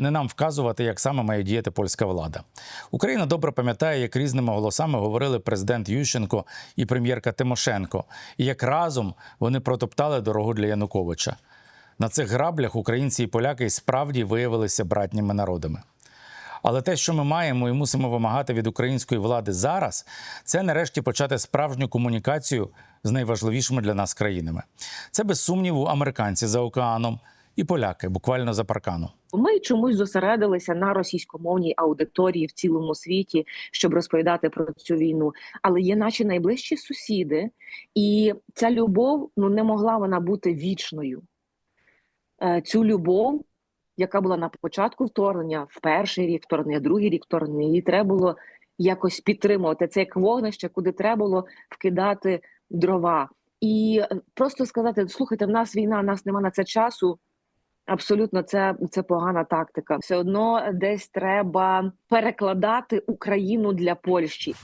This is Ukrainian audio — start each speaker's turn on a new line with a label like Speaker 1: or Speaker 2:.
Speaker 1: не нам вказувати, як саме має діяти польська влада. Україна добре пам'ятає, як різними голосами говорили президент Ющенко і прем'єрка Тимошенко, і як разом вони протоптали дорогу для Януковича. На цих граблях українці і поляки й справді виявилися братніми народами. Але те, що ми маємо і мусимо вимагати від української влади зараз, це нарешті почати справжню комунікацію з найважливішими для нас країнами. Це без сумніву американці за океаном і поляки буквально за парканом.
Speaker 2: Ми чомусь зосередилися на російськомовній аудиторії в цілому світі, щоб розповідати про цю війну. Але є наші найближчі сусіди, і ця любов ну не могла вона бути вічною. Е, Цю любов, яка була на початку вторгнення, в перший рік вторгнення, другий рік вторгнення, її треба було якось підтримувати. Це як вогнище, куди треба було вкидати дрова. І е, просто сказати: слухайте, в нас війна, в нас нема на це часу. Абсолютно, це, це погана тактика. Все одно десь треба перекладати Україну для Польщі.